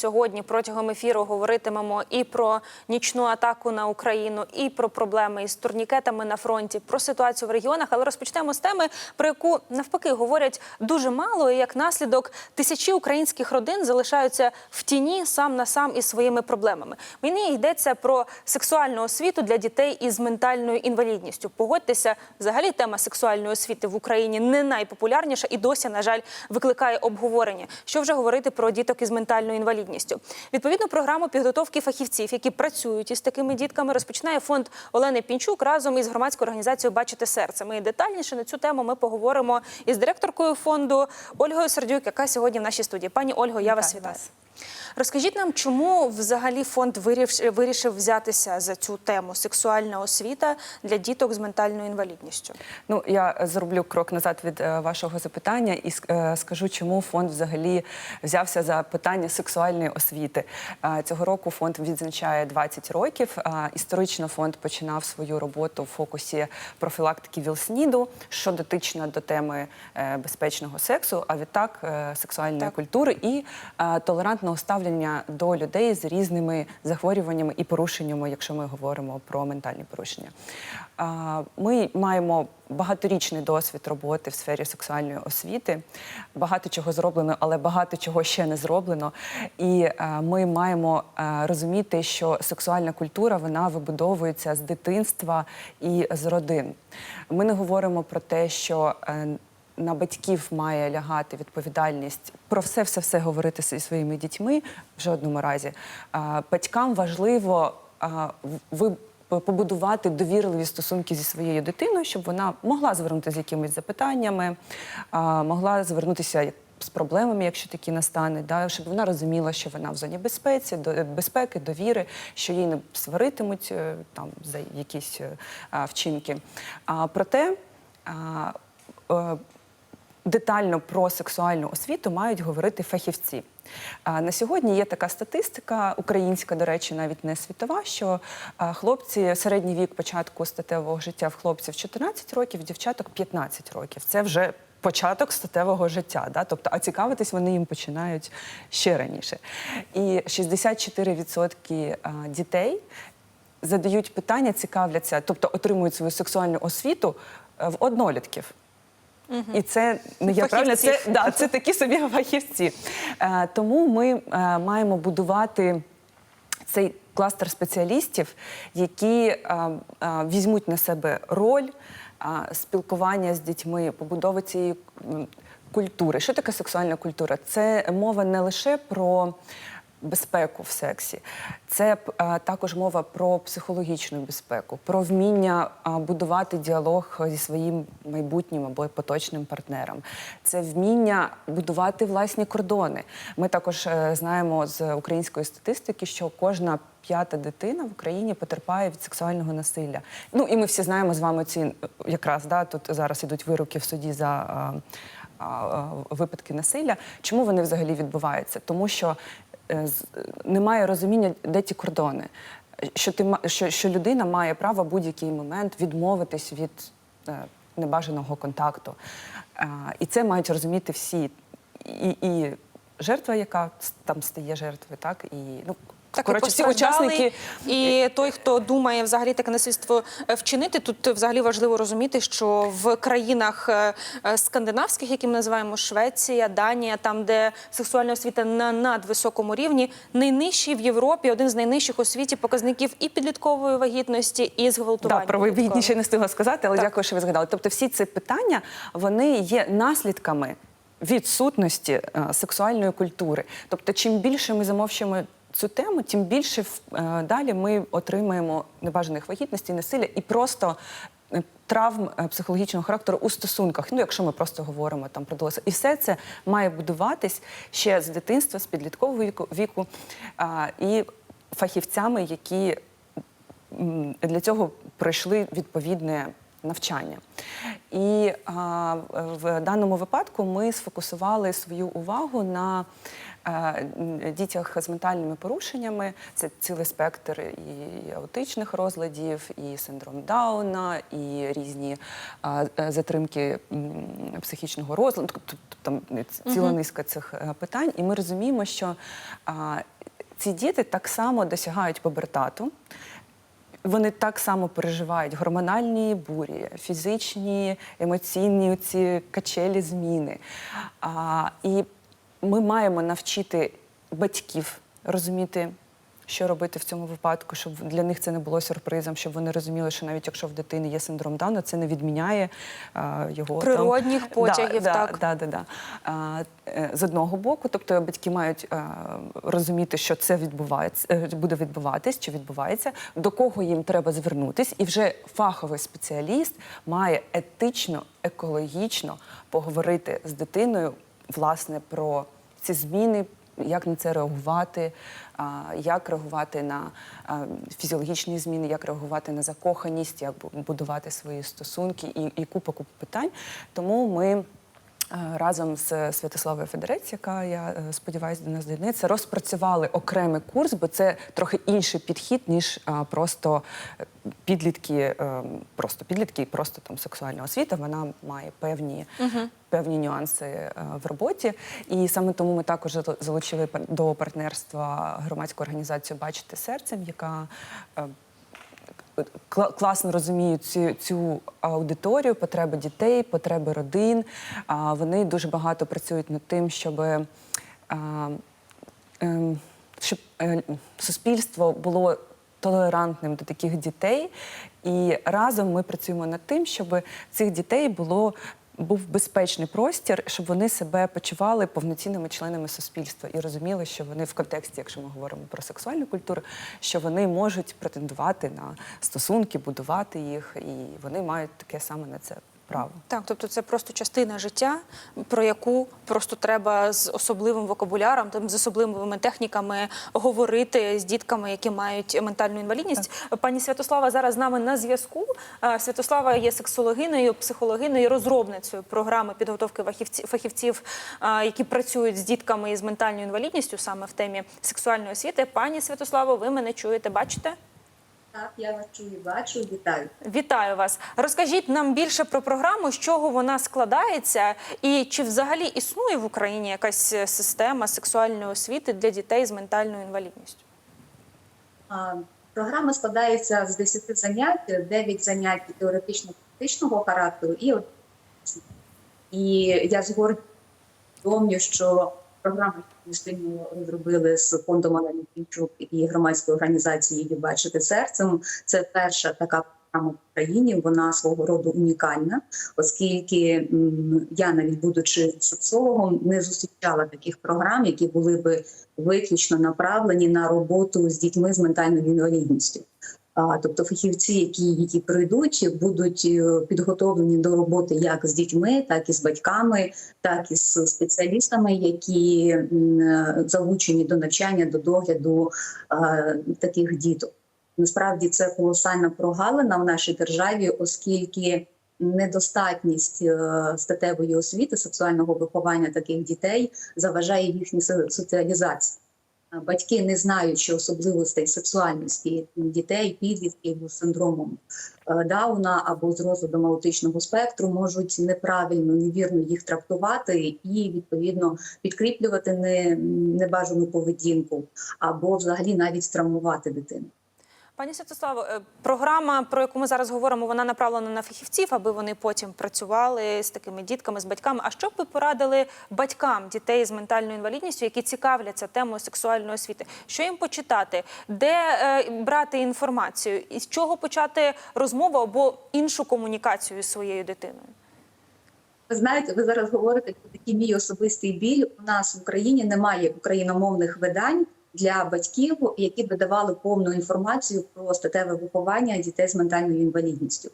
сьогодні протягом ефіру говоритимемо і про нічну атаку на Україну, і про проблеми із турнікетами на фронті, про ситуацію в регіонах. Але розпочнемо з теми, про яку навпаки говорять дуже мало. І як наслідок тисячі українських родин залишаються в тіні сам на сам із своїми проблемами. Мені йдеться про сексуальну освіту для дітей із ментальною інвалідністю. Погодьтеся, взагалі тема сексуальної освіти в Україні не найпопулярніша і досі, на жаль, викликає обговорення. Що вже говорити про діток із ментальною інвалідністю? Відповідну програму підготовки фахівців, які працюють із такими дітками, розпочинає фонд Олени Пінчук разом із громадською організацією Бачите серце. Ми детальніше на цю тему ми поговоримо із директоркою фонду Ольгою Сердюк, яка сьогодні в нашій студії. Пані Ольго, я вас Вітаю. Розкажіть нам, чому взагалі фонд виріш- вирішив взятися за цю тему сексуальна освіта для діток з ментальною інвалідністю? Ну я зроблю крок назад від е, вашого запитання і е, скажу, чому фонд взагалі взявся за питання сексуальної освіти. Е, Цього року фонд відзначає 20 років. Історично фонд починав свою роботу в фокусі профілактики ВІЛ-СНІДу, що дотична до теми безпечного сексу, а відтак сексуальної Так. культури і е, толерантного ставлення до людей з різними захворюваннями і порушеннями, якщо ми говоримо про ментальні порушення. Ми маємо багаторічний досвід роботи в сфері сексуальної освіти. Багато чого зроблено, але багато чого ще не зроблено. І е, ми маємо е, розуміти, що сексуальна культура вона вибудовується з дитинства і з родин. Ми не говоримо про те, що е, на батьків має лягати відповідальність про все, все, все говорити зі своїми дітьми в жодному разі. А, Батькам важливо а, ви. Побудувати довірливі стосунки зі своєю дитиною, щоб вона могла звернутися з якимись запитаннями, а, могла звернутися з проблемами, якщо такі настануть, да, щоб вона розуміла, що вона в зоні безпеці, до, безпеки, довіри, що її не сваритимуть е, там за якісь е, вчинки. А, проте е, детально про сексуальну освіту мають говорити фахівці. На сьогодні є така статистика, українська, до речі, навіть не світова, що хлопці середній вік початку статевого життя в хлопців 14 років, дівчаток 15 років. Це вже початок статевого життя. Да? Тобто, а цікавитись вони їм починають ще раніше. І 64% а, дітей задають питання, цікавляться, тобто отримують свою сексуальну освіту е, в однолітків. І це не я правильно, це, да, це такі собі фахівці. Е, тому ми е, маємо будувати цей кластер спеціалістів, які е, е, візьмуть на себе роль е, спілкування з дітьми, побудови цієї культури. Що таке сексуальна культура? Це мова не лише про безпеку в сексі, це е, також мова про психологічну безпеку, про вміння е, будувати діалог зі своїм майбутнім або поточним партнером. Це вміння будувати власні кордони. Ми також е, знаємо з української статистики, що кожна п'ята дитина в Україні потерпає від сексуального насилля. Ну і ми всі знаємо з вами ці е, якраз да тут зараз ідуть вироки в суді за. е, а, а, випадки насилля. Чому вони взагалі відбуваються? Тому що е, немає розуміння, де ті кордони. Що, ти, що, що людина має право будь-який момент відмовитись від е, небажаного контакту. А, і це мають розуміти всі. І, і жертва, яка там стає жертвою, так і ну Так, коротше, всі учасники. і той, хто думає взагалі таке насильство е, вчинити, тут взагалі важливо розуміти, що в країнах е, е, скандинавських, які ми називаємо Швеція, Данія, там, де сексуальна освіта на надвисокому рівні, найнижчий в Європі, один з найнижчих у світі показників і підліткової вагітності, і зґвалтування. Да, про вагітність ще не встигла сказати, але Так. дякую, що ви згадали. Тобто, всі ці питання вони є наслідками відсутності сексуальної культури. Тобто, чим більше ми замовчуємо цю тему, тим більше е, далі ми отримаємо небажаних вагітностей, насилля і просто. е, Травм е, психологічного характеру у стосунках, ну якщо ми просто говоримо там про дорослих. і все це має будуватись ще з дитинства, з підліткового віку, віку а, і фахівцями, які для цього пройшли відповідне навчання. І а, в даному випадку ми сфокусували свою увагу на е, дітях з ментальними порушеннями. Це цілий спектр і аутичних розладів, і синдром Дауна, і різні е, затримки психічного розладу. Тобто там ціла низка цих е, питань. І ми розуміємо, що ці діти так само досягають пубертату. Вони так само переживають гормональні бурі, фізичні, емоційні ці качелі зміни. А, і ми маємо навчити батьків розуміти, що робити в цьому випадку, щоб для них це не було сюрпризом, щоб вони розуміли, що навіть якщо в дитини є синдром Дауна, це не відміняє а, його Природніх там, потягів, да, так. Да, да, да. А, е, з одного боку, тобто батьки мають а, розуміти, що це відбувається, е, буде відбуватись чи відбувається, до кого їм треба звернутись, і вже фаховий спеціаліст має етично, екологічно поговорити з дитиною власне про ці зміни. Як на це реагувати, як реагувати на фізіологічні зміни, як реагувати на закоханість, як будувати свої стосунки і, і купа купа питань. Тому ми разом з Святославою Федерець, яка я е, сподіваюся до нас доєднається, розпрацювали окремий курс, бо це трохи інший підхід, ніж просто е, підлітки, е, просто підлітки, і просто там сексуальна освіта. Вона має певні, певні нюанси е, в роботі. І саме тому ми також залучили до партнерства громадську організацію Бачити серцем, яка е, класно розуміють цю, цю аудиторію, потреби дітей, потреби родин. Вони дуже багато працюють над тим, щоб, а, ем, щоб е, суспільство було толерантним до таких дітей. І разом ми працюємо над тим, щоб цих дітей було. Був безпечний простір, щоб вони себе почували повноцінними членами суспільства і розуміли, що вони в контексті, якщо ми говоримо про сексуальну культуру, що вони можуть претендувати на стосунки, будувати їх, і вони мають таке саме на це право. Так, тобто це просто частина життя, про яку просто треба з особливим вокабуляром, там з особливими техніками говорити з дітками, які мають ментальну інвалідність. Пані Святослава зараз з нами на зв'язку. Святослава є сексологиною, психологиною, розробницею програми підготовки фахівці- фахівців, які працюють з дітками із ментальною інвалідністю саме в темі сексуальної освіти. Пані Святославо, ви мене чуєте, бачите? Так, я вас чую, бачу, вітаю. Вітаю вас. Розкажіть нам більше про програму, з чого вона складається, і чи взагалі існує в Україні якась е, система сексуальної освіти для дітей з ментальною інвалідністю? А, Програма складається з 10 занять, 9 занять теоретично-практичного характеру і І я згодом що програму ми спільно розробили з фондом Олені Пінчук і громадською організацією Бачити серцем. Це перша така програма в Україні. Вона свого роду унікальна, оскільки я, навіть будучи сексологом, не зустрічала таких програм, які були би виключно направлені на роботу з дітьми з ментальною інвалідністю. Тобто фахівці, які, які прийдуть, будуть е, підготовлені до роботи як з дітьми, так і з батьками, так і з спеціалістами, які е, залучені до навчання, до догляду таких діток. Насправді це колосальна прогалина в нашій державі, оскільки недостатність е, статевої освіти, сексуального виховання таких дітей заважає їхній соціалізації. Батьки не знаючи особливостей сексуальності дітей, підлітків з синдромом е, Дауна або з розладом аутичного спектру, можуть неправильно, невірно їх трактувати і відповідно підкріплювати небажану поведінку або взагалі навіть травмувати дитину. Пані Святославо, е, програма, про яку ми зараз говоримо, вона направлена на фахівців, аби вони потім працювали з такими дітками, з батьками. А що б ви порадили батькам дітей з ментальною інвалідністю, які цікавляться темою сексуальної освіти? Що їм почитати, де е, брати інформацію, і з чого почати розмову або іншу комунікацію зі своєю дитиною? Ви знаєте, ви зараз говорите про такий мій особистий біль. У нас в Україні немає україномовних видань для батьків, які б давали повну інформацію про статеве виховання дітей з ментальною інвалідністю.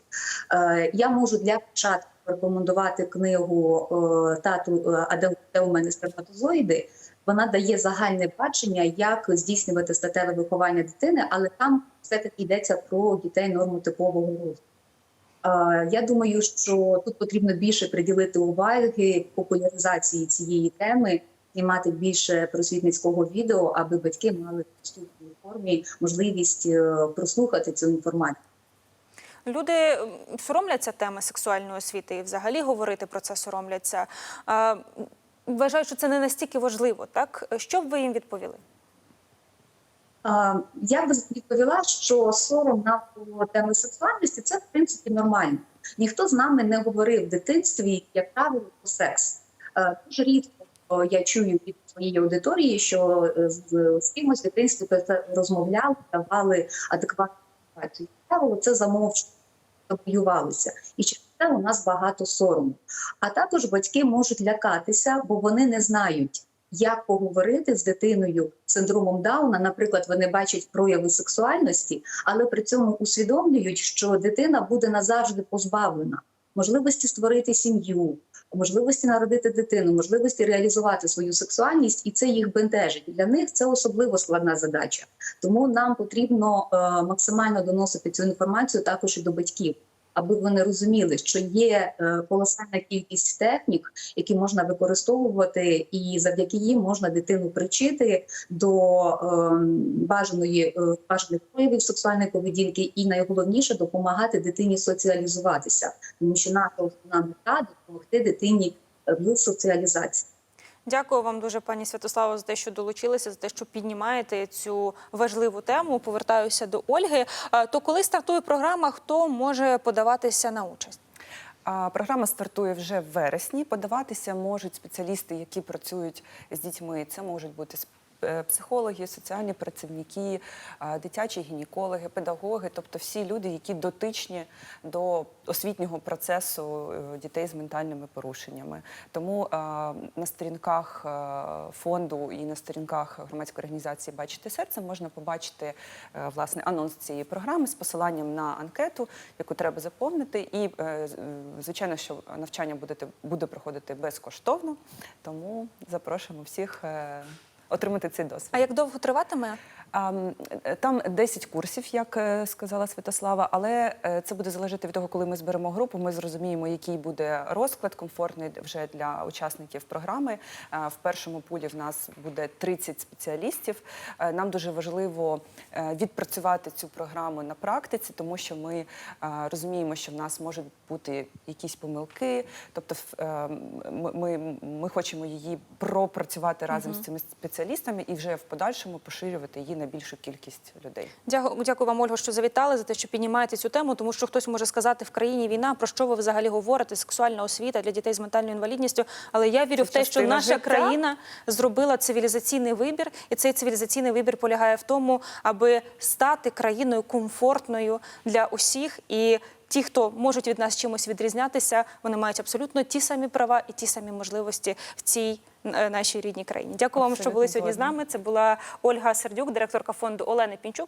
Е, я можу для початку рекомендувати книгу е, тату е, «А де- у мене сперматозоїди. Вона дає загальне бачення, як здійснювати статеве виховання дитини, але там все таки йдеться про дітей нормотипового розвитку. Я думаю, що тут потрібно більше приділити уваги популяризації цієї теми, знімати більше просвітницького відео, аби батьки мали в доступній формі можливість е, прослухати цю інформацію. Люди соромляться теми сексуальної освіти і взагалі говорити про це соромляться. Вважають, що це не настільки важливо. Так що б ви їм відповіли? Я би відповіла, що сором навколо теми сексуальності це в принципі нормально. Ніхто з нами не говорив в дитинстві, як правило, про секс. Е, Дуже рідко я чую від своєї аудиторії, що е, з, з кимось дитинстві розмовляли, давали адекватну інформацію. Правило, це замовчували, табоювалися. І через це у нас багато сорому. А також батьки можуть лякатися, бо вони не знають, як поговорити з дитиною з синдромом Дауна. Наприклад, вони бачать прояви сексуальності, але при цьому усвідомлюють, що дитина буде назавжди позбавлена можливості створити сім'ю, можливості народити дитину, можливості реалізувати свою сексуальність, і це їх бентежить. Для них це особливо складна задача. Тому нам потрібно е, максимально доносити цю інформацію також і до батьків. Аби вони розуміли, що є е, колосальна кількість технік, які можна використовувати, і завдяки їм можна дитину причити до е, бажаної е, бажаних проявів сексуальної поведінки, і найголовніше допомагати дитині соціалізуватися, тому що наша основна мета допомогти дитині в соціалізації. Дякую вам дуже, пані Святославо, за те, що долучилися, за те, що піднімаєте цю важливу тему. Повертаюся до Ольги. То коли стартує програма, хто може подаватися на участь? Програма стартує вже в вересні. Подаватися можуть спеціалісти, які працюють з дітьми. Це можуть бути психологи, соціальні працівники, дитячі гінекологи, педагоги, тобто всі люди, які дотичні до освітнього процесу е, дітей з ментальними порушеннями. Тому на сторінках е, фонду і на сторінках громадської організації Бачите серце можна побачити е, власне анонс цієї програми з посиланням на анкету, яку треба заповнити. І е, е, звичайно, що навчання будете буде проходити безкоштовно, тому запрошуємо всіх е, отримати цей досвід. А як довго триватиме? Е, Там 10 курсів, як е, сказала Святослава, але е, це буде залежати від того, коли ми зберемо групу. Ми зрозуміємо, який буде розклад комфортний вже для учасників програми. В першому пулі в нас буде 30 спеціалістів. Нам дуже важливо відпрацювати цю програму на практиці, тому що ми розуміємо, що в нас можуть бути якісь помилки. Тобто, в- е, ми, ми хочемо її пропрацювати разом з цими спеціалістами і вже в подальшому поширювати її на більшу кількість людей. Дякую, дякую вам, Ольго, що завітали за те, що піднімаєте цю тему, тому що хтось може сказати в країні війна, про що ви взагалі говорите? Сексуальна освіта для дітей з ментальною інвалідністю. Але я вірю Це в те, що наша життя. країна зробила цивілізаційний вибір, і цей цивілізаційний вибір полягає в тому, аби стати країною комфортною для усіх і. Ті, хто можуть від нас чимось відрізнятися, вони мають абсолютно ті самі права і ті самі можливості в цій е, нашій рідній країні. Дякую вам, що були сьогодні з нами. Це була Ольга Сердюк, директорка фонду Олени Пінчук.